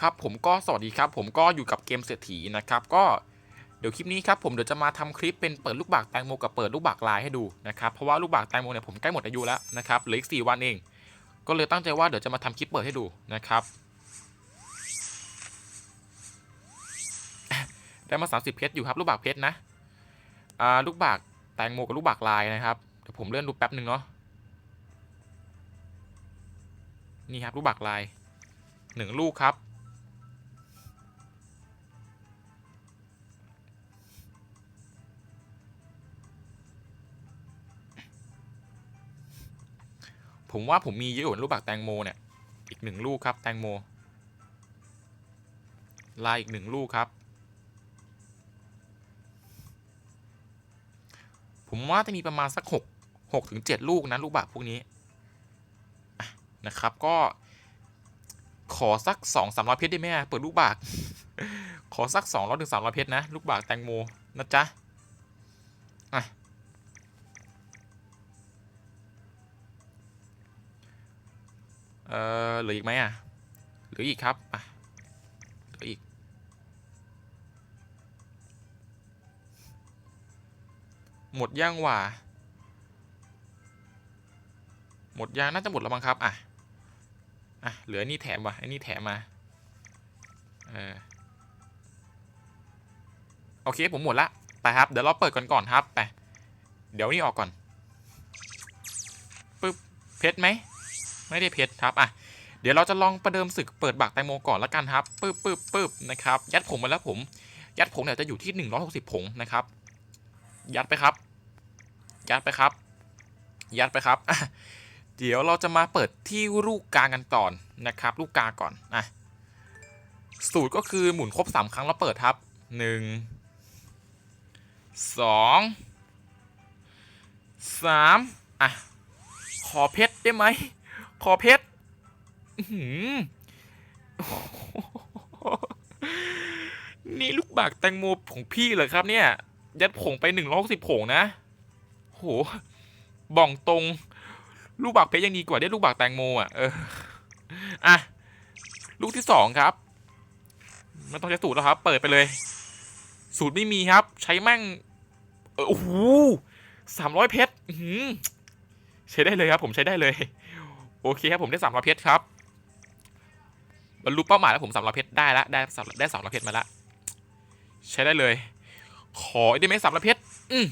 ครับผมก็สวัสดีครับ ผมก็อยู่กับเกมเศรษฐีนะครับ ก็เดี๋ยวคลิปนี้ครับผมเดี๋ยวจะมาทำคลิปเป็นเปิดลูกบากแตงโมกับเปิดลูกบากลายให้ดูนะครับเพราะว่าลูกบากแตงโมเนี่ยผมใกล้หมดอายุแล้วนะครับเหลืออีกสี่วันเอง ก็เลยตั้งใจว่าเดี๋ยวจะมาทำคลิปเปิดให้ดูนะครับ ได้มา 30 เพชรอยู่ครับลูกบากเพชรนะอ่าลูกบากแตงโมกับลูกบากลายนะครับเดี๋ยวผมเลื่อนดูแป๊บหนึ่งเนาะนี่ครับลูกบากลายหนึ่งลูกครับ ผมว่าผมมีเยอะกว่าลูกบากแตงโมเนี่ย อีกหนึ่งลูกครับ แตงโม ลายอีกหนึ่งลูกครับ ผมว่าจะมีประมาณสักหกหกถึงเจ็ดลูกนะลูกบากพวกนี้นะครับ ก็ขอสักสองสามร้อยเพชรได้ไหมอะเปิดลูกบาก ขอสักสองร้อยถึงสามร้อยเพชรนะ ลูกบากแตงโมนะจ๊ะอะ เออเหลืออีกไหมอะเหลืออีกครับอะเหลืออีก หมดย่างหว่า หมดยางน่าจะหมดแล้วมั้งครับอะอะเหลืออนนี่แถมว่ะไอ้นี่แถมมาเออโอเคผมหมดละไปครับ เดี๋ยวเราเปิดก่อนก่อนครับไปเดี๋ยวนี่ออกก่อนปึ๊บเพชรไหม ไม่ได้เพชรครับอะเดี๋ยวเราจะลองประเดิมศึกเปิดบักแตงโมก่อนละกันครับปึ๊บปึ๊บปึ๊บนะครับยัดผงมาแล้วผม ยัดผงเนี่ยจะอยู่ที่ 160 ผงนะครับ ยัดไปครับ ยัดไปครับ ยัดไปครับ เดี๋ยวเราจะมาเปิดที่ลูกกางกันก่อนนะครับ ลูกกาก่อนอะสูตรก็คือหมุนครบ 3 ครั้งแล้วเปิดครับ 1 2 3อะขอเพชรได้ไหม ขอเพชรนี่ลูกบากแตงโมของพี่เหรอครับ เนี่ย ยัดผงไปหนึ่งร้อยสิบผงนะโหบ่องตรง ลูกบากเพชรยังดีกว่าได้ลูกบากแตงโมอะเอออะลูกที่สองครับไม่ต้องใช้สูตรแล้วครับ เปิดไปเลย สูตรไม่มีครับ ใช้แม่งโอ้โหสามร้อยเพชรใช้ได้เลยครับ ผมใช้ได้เลย โอเคครับผมได้สามร้อยเพชรครับบรรลุเป้าหมายแล้วผมสามร้อยเพชรได้แล้วได้สามได้สามร้อยเพชรมาแล้วใช้ได้เลย ขอได้ไหมสามร้อยเพชรอืม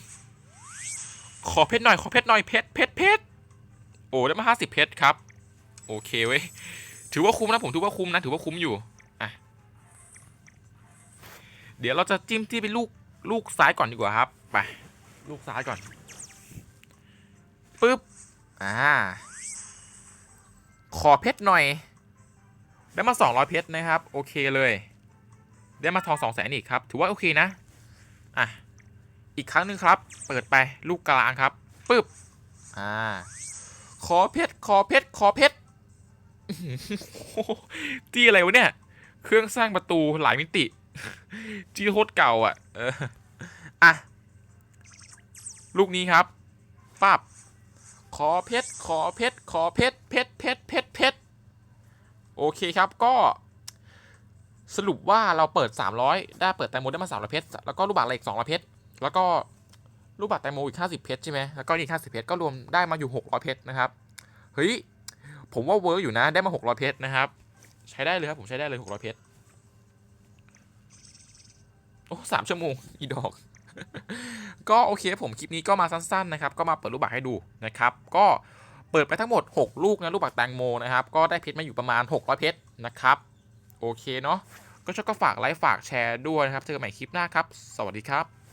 ขอเพชรหน่อยขอเพชรหน่อยเพชรเพชรเพชรโอ้ได้มาห้าสิบเพชรครับ โอเคเว้ยถือว่าคุ้มนะผมถือว่าคุ้มนะถือว่าคุ้มอยู่อะเดี๋ยวเราจะจิ้มที่เป็นลูกลูกซ้ายก่อนดีกว่าครับไปลูกซ้ายก่อนปึ๊บอ่า ขอเพชรหน่อย ได้มา 200 เพชรนะครับ โอเคเลย ได้มาทอง2 0 0แสนอีกครับ ถือว่าโอเคนะ อะ อีกครั้งหนึ่งครับ เปิดไปลูกกลางครับปึ๊บ อ่า ขอเพชร ขอเพชร ขอเพชรอื้อหือที่อะไรวะเนี่ย เครื่องสร้างประตูหลายมิติที่โคตรเก่าอะ เออ อะ ลูกนี้ครับปับขอเพชร ขอเพชร ขอเพชร เพชร เพชร เพชร โอเคครับก็สรุปว่าเราเปิด 300 ได้เปิดแตโมได้มา300เพชรแล้วก็ลูกบาศก์อะไรอีก200เพชรแล้วก็ลูกบาศก์แตโมอีก 50เพชรใช่ไหมแล้วก็อีก 50เพชรก็รวมได้มาอยู่ 600เพชรนะครับเฮ้ยผมว่าเวิร์กอยู่นะได้มา 600เพชรนะครับใช้ได้เลยครับผมใช้ได้เลย600เพชรโอ้สามชั่วโมงอีดอก ก็โอเคผมคลิปนี้ก็มาสั้นๆนะครับ ก็มาเปิดลูกบักให้ดูนะครับ ก็ เปิดไปทั้งหมด 6 ลูกนะลูกปักแตงโมนะครับ ก็ได้เพชรมาอยู่ประมาณ 600 เพชรนะครับ โอเคเนาะก็ช่วยก็ฝากไลค์ฝากแชร์ด้วยนะครับเจอกันใหม่คลิปหน้าครับ สวัสดีครับ